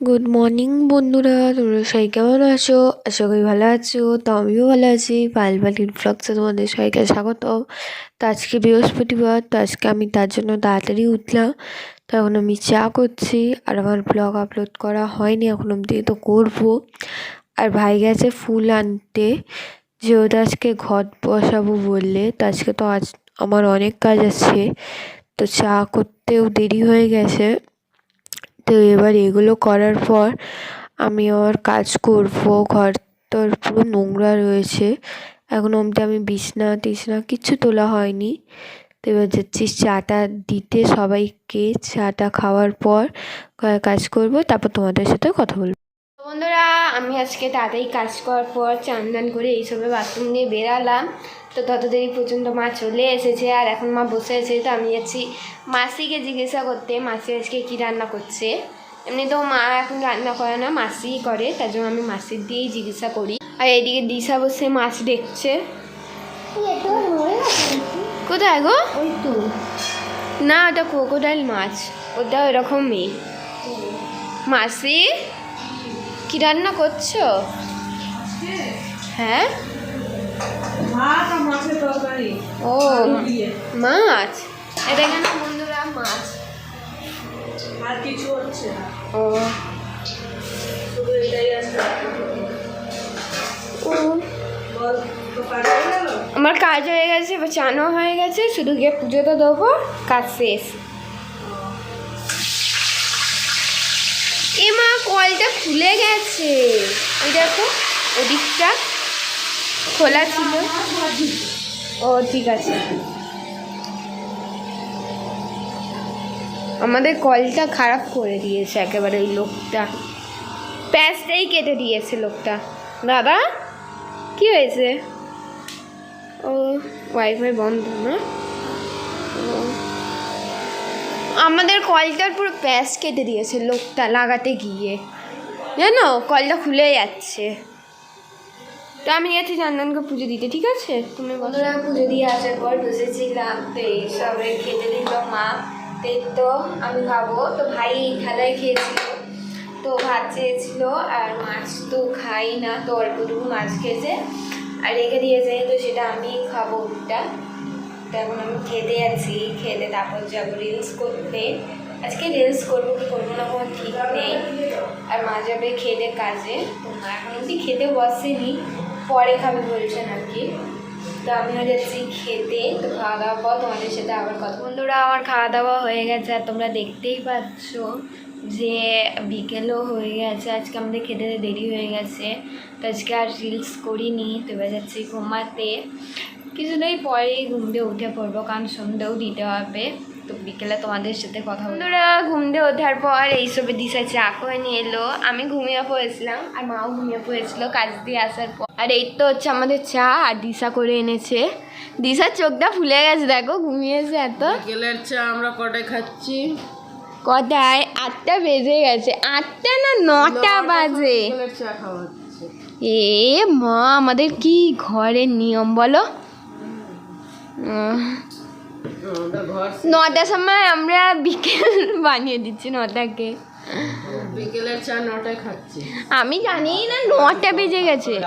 Good morning বন্ধুরা। তোমরা সবাই কেমন আছো? আশা করি ভালো আছো। তো আমিও ভালো আছি। পাল পালির ব্লগসে তোমাদের সবাইকে স্বাগত তো আজকে বৃহস্পতিবার, তো আজকে আমি তার জন্য তাড়াতাড়ি উঠলাম। তো এখন আমি চা করছি। আর আমার ব্লগ আপলোড করা হয়নি এখন অবধি, তো করব। আর ভাই গেছে ফুল আনতে। যেহেতু আজকে ঘট বসাবো বললে, তো আজকে তো আজ আমার অনেক কাজ আছে। তো চা করতেও দেরি হয়ে গেছে। তো এবার এগুলো করার পর আমি আবার কাজ করব, ঘর তোর পুরো নোংরা রয়েছে। এখন অবধি আমি বিছনা টিছনা কিচ্ছু তোলা হয়নি। তো এবার যাচ্ছি চাটা দিতে সবাইকে, চাটা খাওয়ার পর কাজ করব, তারপর তোমাদের সাথে কথা বলব। বন্ধুরা, আমি আজকে তাড়াতাড়ি কাজ করার পর চান করে এইসবে বাথরুম নিয়ে বেরালাম। তো তত দেরি পর্যন্ত মা চলে এসেছে আর এখন মা বসে আছে, তো আমি যাচ্ছি মাসিকে জিজ্ঞাসা করতে, মাসি আজকে কী রান্না করছে? এমনি তো মা এখন রান্না করে না মাসিই করে, তার জন্য আমি মাসির দিয়েই জিজ্ঞাসা করি। আর এইদিকে দিশা বসে মাছ দেখছে। কোথায় গো? না, ওটা ক্রোকোডাইল মাছ, ওটা ওরকমই। মাসি, কি রান্না করছ? হ্যাঁ? ও। মাছ? এটা এখানে বন্ধুরা মাছ? আর কিছু হচ্ছে না। ও। শুধু এটাই আছে। ও। আমার কাজ হয়ে গেছে এবার চানও হয়ে গেছে। শুধু গিয়ে পুজোটা দেবো কাজ শেষ। এ মা কলটা খুলে গেছে। ওই দেখো ওদিকটা। খোলা ছিল। ও, ঠিক আছে। আমাদের কলটা খারাপ করে দিয়েছে একেবারে ওই লোকটা। প্যাঁচটাই কেটে দিয়েছে লোকটা। দাদা কি হয়েছে? ও ওয়াইফাই বন্ধ না। আমাদের কলটার পুরো প্যাচ কেটে দিয়েছে লোকটা লাগাতে গিয়ে। জানো, কলটা খুলে যাচ্ছে। তো আমি গেছি চন্দনকে পুজো দিতে, ঠিক আছে? তুমি বন্ধুরা, পুজো দিয়ে আসার পর বসেছিলাম তো এইসবে খেতে দিল মা। তো তো আমি খাব। তো ভাই থালায় খেয়েছিল, তো ভাত চেয়েছিল, আর মাছ তো খাই না, তো অল্পটুকু মাছ খেয়েছে। আর রেখে দিয়েছে, তো সেটা আমি খাব ওটা। তো এখন আমি খেতে আছি খেতে তারপর যাব রিলস করতে। আজকে রিলস করব কি করব না, কোনো ঠিক নেই। আর মা যাবে খেতে কাজে। তো মা এখন অব্দি খেতে বসেনি। পরে খাবে বলছেন আর কি। তো আমিও যাচ্ছি খেতে, তো খাওয়া দাওয়ার পর তোমাদের সাথে আবার কথা বন্ধুরা, আমার খাওয়া দাওয়া হয়ে গেছে আর তোমরা দেখতেই পাচ্ছ যে বিকেলও হয়ে গেছে। আজকে আমাদের খেতে দেরি হয়ে গেছে। তো আজকে আর রিলস করিনি, তো এবার যাচ্ছি ঘুমাতে। কিছুদিন পরেই ঘুম দিয়ে উঠে পড়ব, কারণ সন্ধ্যেও দিতে হবে। তো বিকেলে তোমাদের সাথে কথা বন্ধুরা ঘুম দিয়ে ওঠার পর এইসবে দিশা চা করে নিয়ে এলো। আমি ঘুমিয়ে পড়েছিলাম আর মাও ঘুমিয়ে পড়েছিল কাজ দিয়ে আসার পর। আর এই তো হচ্ছে আমাদের চা আর দিশা করে এনেছে। দিশার চোখটা ফুলে গেছে দেখো ঘুমিয়েছে এত। বিকেলের চা আমরা কটায় খাচ্ছি? কটায়? আটটা বেজে গেছে। আটটা না নটা বাজে। বিকেলের চা খাওয়া এ মা আমাদের কি ঘরের নিয়ম বলো? নটার সময় আমরা বিকেল বানিয়ে দিচ্ছি নটাকে। বিকেলের চা নটায় খাচ্ছি। আমি জানি না নটা বেজে গেছে।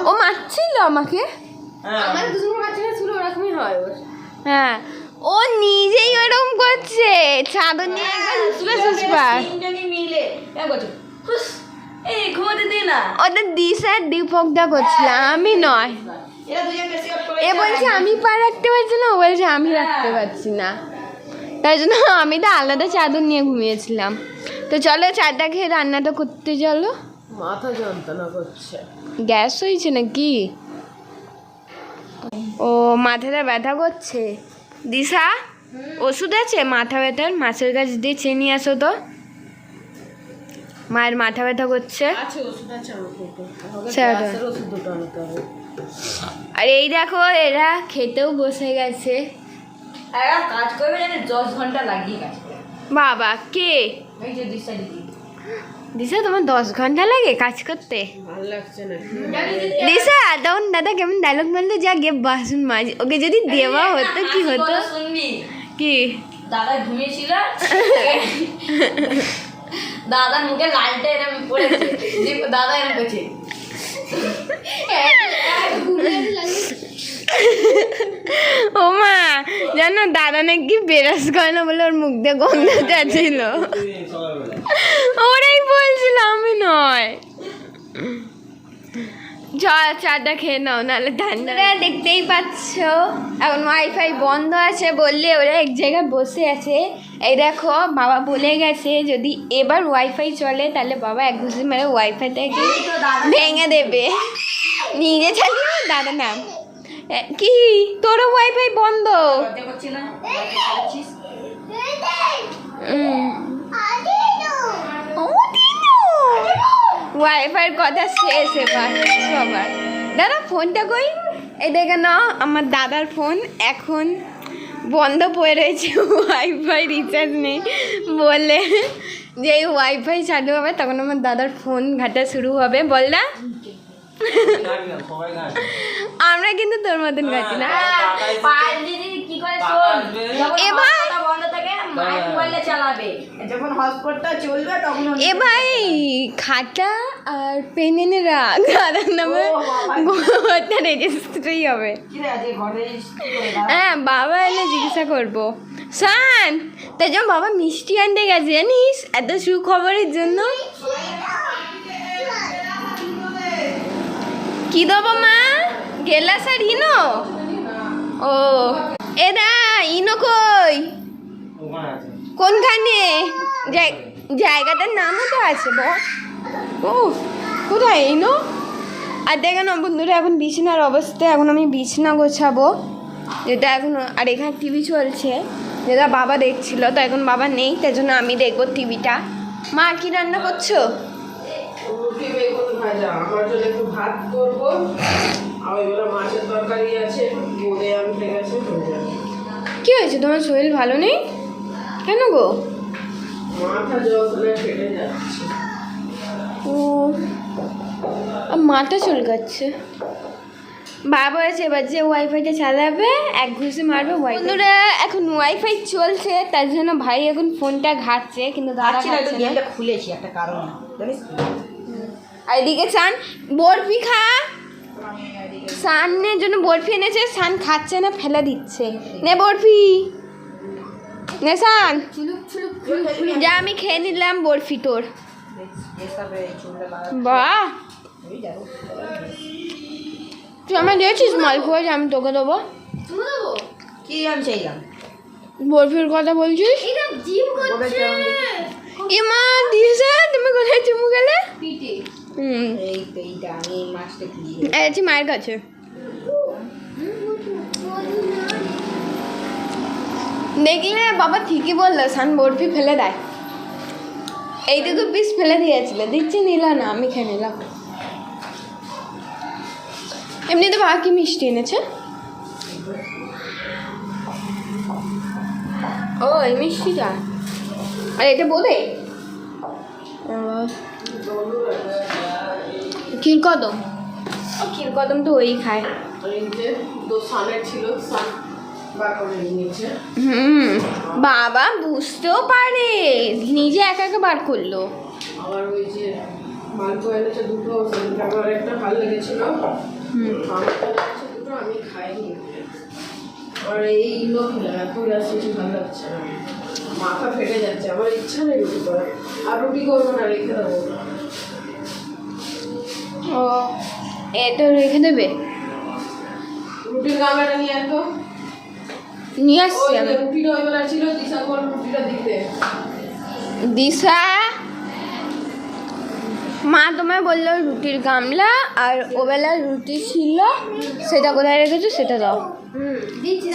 ও মারছিল আমাকে? হ্যাঁ হয় হ্যাঁ ও নিজেই ওরকম করছে। চাদর নিয়ে একবার হুসপাস হুসপাস তিনজনই মিলে। এক এই ঘুমাতে দে না। ওটা দিশার দীপকটা করছিলাম আমি নয়। এ বলছে আমি পা রাখতে পারছি না ও বলছে আমি রাখতে পারছি না। তাই জন্য আমি তো আলাদা চাদর নিয়ে ঘুমিয়েছিলাম। তো চলো চাটা খেয়ে রান্নাটা করতে চলো। মাথা যন্ত্রণা করছে। গ্যাস হয়েছে নাকি? ও মাথাটা ব্যথা করছে? দিশা ওষুধ আছে? মাথা ব্যথার মাছের কাছ দিয়ে চেয়ে নিয়ে আসো তো। মায়ের মাথা ব্যথা করছে। আর এই দেখো এরা খেতেও বসে গেছে। কাজ করবে দশ ঘণ্টা লাগিয়ে কাজ বাবা কে? দিশা তোমার দশ ঘণ্টা লাগে কাজ করতে? ভালো লাগছে দিশা তখন দাদা কেমন ডায়লগ বলতো যা গে বাসন মাঝ ওকে যদি দেওয়া হতো কি হতো? শুনবি? কি? দাদা ঘুমিয়েছিল। দাদার মুখে লালটা এরম পড়েছে। দাদা এরম করছে। ও মা জানো দাদা নাকি বেরাস করে না বলে ওর মুখ দিয়ে গন্ধ যাচ্ছিল। ওরাই বলছিল আমি নয়। চল চাটা খেয়ে নাও নাহলে ঠান্ডা দেখতেই পাচ্ছ এখন ওয়াইফাই বন্ধ আছে বললে ওরা এক জায়গায় বসে আছে। এই দেখো বাবা বলে গেছে যদি এবার ওয়াইফাই চলে তাহলে বাবা এক ঘুষি মেরে ওয়াইফাইটাকে ভেঙে দেবে। নিজে চালিয়ে দাদা নাম। এ, কি? তোরও ওয়াইফাই বন্ধ? না? ওয়াইফাইয়ের কথা শেষ এবার সবার। দাদা ফোনটা কই? এই দেখে নাও আমার দাদার ফোন এখন বন্ধ পড়ে রয়েছে ওয়াইফাই রিচার্জ নেই বলে। যে ওয়াইফাই চালু হবে তখন আমার দাদার ফোন ঘাটা শুরু হবে। বল না আমরা কিন্তু তোর মতন ঘাটি না। পায়েল দিদি কি করে শোন? এবার- বন্ধ থাকে মোবাইলে চালাবে। যখন হটস্পটটা চলবে তখন এ ভাই খাতা আর পেন এনে রাখ। দাদার নামে গোটা রেজিস্ট্রি হবে? হ্যাঁ বাবা এলে জিজ্ঞাসা করব। শান তাই জন্য বাবা মিষ্টি আনতে গেছে জানিস? এত সুখবরের জন্য। কি দেবো মা? গেলাস আর ইনো? ও। এ দা, ইনো কই? কোনখানে? জায়- জায়গাটার নামও তো আছে, বল। ও কোথায় ইনো? আর দেখে না বন্ধুরা, এখন বিছানার অবস্থা, এখন আমি বিছানা গোছাবো। যেটা এখন, আর এখানে টিভি চলছে। যেটা বাবা দেখছিল, তো এখন বাবা নেই তাই জন্য আমি দেখব টিভিটা মা, কি রান্না করছ? রুটি বেগুন ভাজা আমার জন্য একটু ভাত করব। আর ওইগুলো মাছের তরকারি আছে বোঁদে আনতে গেছে হয়ে কি হয়েছে? তোমার শরীর ভালো নেই? কেন গো? মাথা যন্ত্রণা ফেটে যাচ্ছে। ও মাথা চুলকাচ্ছে। বাবা আছে এবার যে ওয়াইফাইটা চালাবে এক ঘুষে মারবে ওয়াইফাই বন্ধুরা এখন ওয়াইফাই চলছে তার জন্য ভাই এখন ফোনটা ঘাটছে কিন্তু দাদা না। খুলেছি একটা কারণ জানিস এদিকে সান বরফি খা। সানের জন্য বরফি এনেছে সান খাচ্ছে না ফেলে দিচ্ছে। নে বরফি। নে সান। যা আমি খেয়ে নিলাম বরফি তোর। বাহ। তুই আমার দিয়েছিস মালপোয়া যে আমি তোকে দেবো। কি আমি চাইলাম বরফির কথা বলছিস। ইমা দিশা তুমি কোথায়? চুমু গেলে তো আছি মায়ের কাছে। দেখলে বাবা ঠিকই বলল সান বরফি ফেলে দেয়। এইটুকু পিস ফেলে দিয়েছিল। দিচ্ছি নিল না আমি খেয়ে নিলাম। এমনিতে বাবা কি মিষ্টি এনেছে? ও এই মিষ্টিটা। আর এটা বোধে ক্ষীরকদম? ক্ষীরকদম তো ওই খায়। হুম বাবা বুঝতেও পারে নিজে একা একা বার করল। আবার ওই যে মালপো এনেছে দুটো আমার একটা ভালো লেগেছিল। দুটো আমি খাইনি। আর এই ইনো খেলাম এত গ্যাস কিছু ভালো লাগছে না। মাথা ফেটে যাচ্ছে আমার ইচ্ছা নেই রুটি করার। আর রুটি করব না রেখে দেবো। ও এটা রেখে দেবে? রুটির গামলাটা নিয়ে আসতো নিয়ে আসছি আমি। রুটিটা ছিল দিশা বল রুটিটা দিতে। দিশা? মা তোমায় বলল রুটির গামলা আর ওবেলা রুটি ছিল সেটা কোথায় রেখেছো সেটা দাও।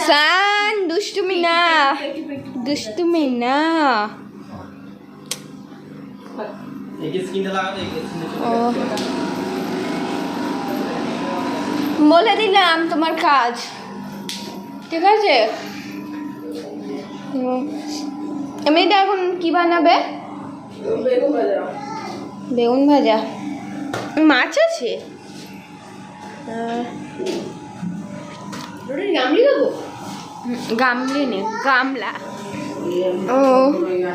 সান দুষ্টুমি না। দুষ্টুমি না। ও। বলে দিলাম তোমার কাজ। ঠিক আছে? হুম। এখন কি বানাবে? বেগুন ভাজা। মাছ আছে? গামলি নে গামলা। ও। খাব না।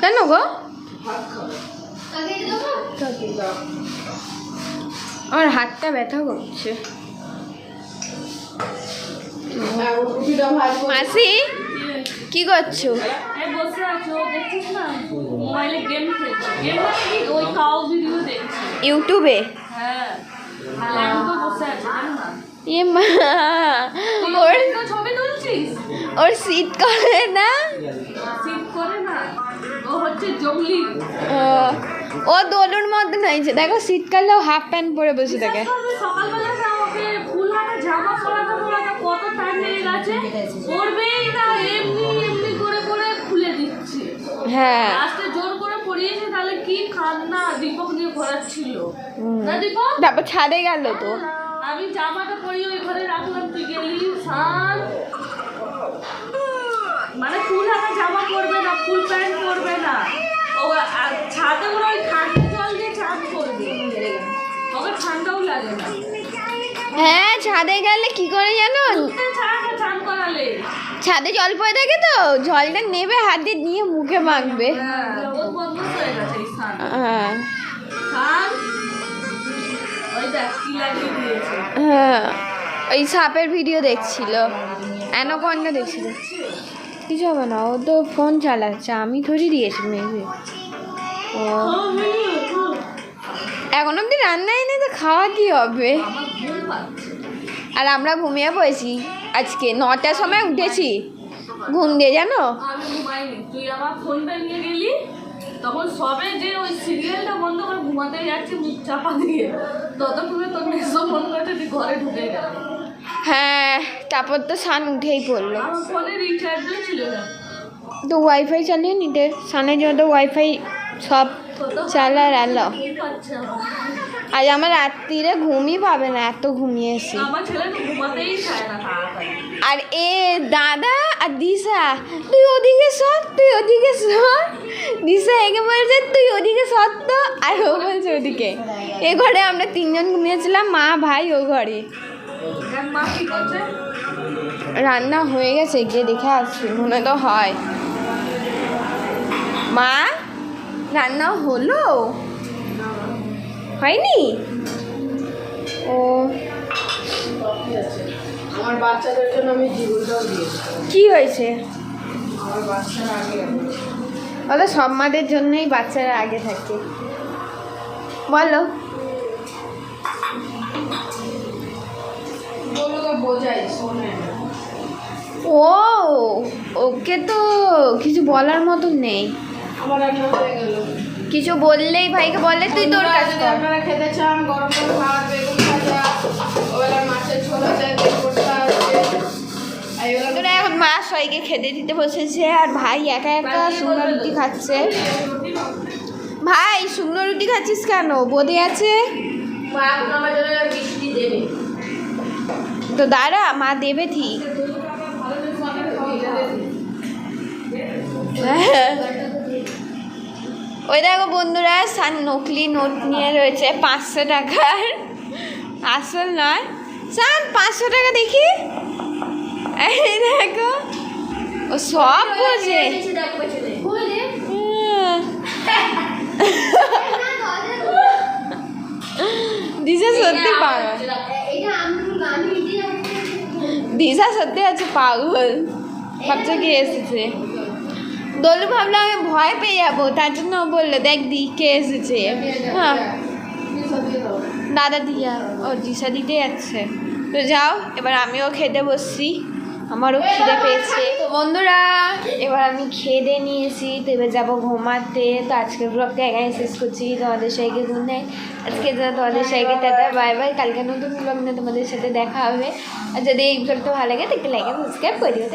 কেন গো? ভাত খাব। আমার হাতটা ব্যথা করছে। মাসি কি করছ? এই বসে আছো দেখছিস না? মোবাইলে গেম খেলছে। গেম মানে কি? ওই কাউ ভিডিও দেখছে। ইউটিউবে? হ্যাঁ। আর আমি তো বসে আছি জানো না? এ মা ওর শীত করে না? সিট করে না? ও হচ্ছে জঙ্গলি। আহ, ও দোলুর মধ্যে হয়েছে দেখো শীতকালেও হাফ প্যান্ট পরে বসে থাকে। হ্যাঁ। তারপর ছাদে গেল তো। আমি জামাটা পরিয়ে ওই ঘরে রাখলাম তুই গেলি সান মানে ফুল হাতা জামা পরবে না ফুল প্যান্ট পরবে না। ও ছাদে ওরা ওই ঠান্ডা জল দিয়ে চান করবে। ওকে ঠান্ডাও লাগে না। হ্যাঁ ছাদে গেলে কি করে জানো? ছাদে জল পড়ে থাকে তো জলটা নেবে হাত দিয়ে নিয়ে মুখে মাখবে। হ্যাঁ হয়ে হ্যাঁ। ওই সাপের ভিডিও দেখছিল। অ্যানোকন্ডা দেখছিল। কিছু হবে না, ও তো ফোন চালাচ্ছে, আমি থরি দিয়েছি মেয়েকে। ও। এখন অব্দি রান্নাই নেই তো খাওয়া কি হবে? আর আমরা ঘুমিয়ে পড়েছি। আজকে নটার সময় উঠেছি। ঘুম দিয়ে জানো? তখন সবে যে ওই সিরিয়ালটা বন্ধ করে ঘুমাতে মুখ চাপা দিয়ে, ততক্ষণে তোর ঘরে ঢুকে গেল হ্যাঁ তারপর তো সান উঠেই পড়ল। তো ওয়াইফাই চালিয়ে নিতে সানের জন্য তো ওয়াইফাই সব চালার এলো আজ আমার রাত্রিরে ঘুমই পাবে না এত ঘুমিয়েছি আর এ দাদা আর দিশা তুই ওদিকে সর তুই ওদিকে সর। দিশা একে বলছে তুই ওদিকে সর তো। আর ও বলছে ওদিকে। এ ঘরে আমরা তিনজন ঘুমিয়েছিলাম মা ভাই ও ঘরে। রান্না হয়ে গেছে গিয়ে দেখে আসছি মনে তো হয়। মা রান্না হলো? হয়নি? ও। আমার বাচ্চাদের জন্য আমি কি হয়েছে। বলো সব মাদের জন্যই বাচ্চারা আগে থাকে। বলো। ও ওকে তো কিছু বলার মতন নেই। কিছু বললেই ভাইকে বলে তুই তোর কাজ কর। আপনারা খেতে চান গরম গরম ভাত বেগুন ভাজা ওবেলা মাছের ঝোল আছে বেগুনটা আছে আর এগুলো তোরা এখন মা সবাইকে খেতে দিতে বসেছে আর ভাই একা একা শুকনো রুটি খাচ্ছে। ভাই শুকনো রুটি খাচ্ছিস কেন? বোধে আছে? মা আমার জন্য মিষ্টি দেবে। তো দাঁড়া, মা দেবে ঠিক। ওই দেখো বন্ধুরা, সান নকলি নোট নিয়ে রয়েছে পাঁচশো টাকার। আসল নয়। সান, পাঁচশো টাকা দেখি। দেখো, ও সব বোঝে। দিশা সত্যি পাগল। দিশা সত্যি আছে পাগল ভাবছে কে এসেছে দোলু ভাবলাম আমি ভয় পেয়ে যাব তার জন্য বলল দেখ দি কে এসেছে হ্যাঁ দাদা দিয়া ও দিশা দিতে যাচ্ছে তো যাও এবার আমিও খেতে বসছি আমারও খিদে পেয়েছে। তো বন্ধুরা এবার আমি খেয়ে দিয়ে নিয়েছি তো এবার যাব ঘুমাতে। তো আজকে ব্লগটা এখানে শেষ করছি। তোমাদের সবাইকে গুড নাইট আজকে তোমাদের সবাইকে টাটা বাই বাই কালকে নতুন ব্লগ নিয়ে তোমাদের সাথে দেখা হবে। আর যদি এই ব্লগটা ভালো লাগে তাহলে লাইক সাবস্ক্রাইব করে দিও।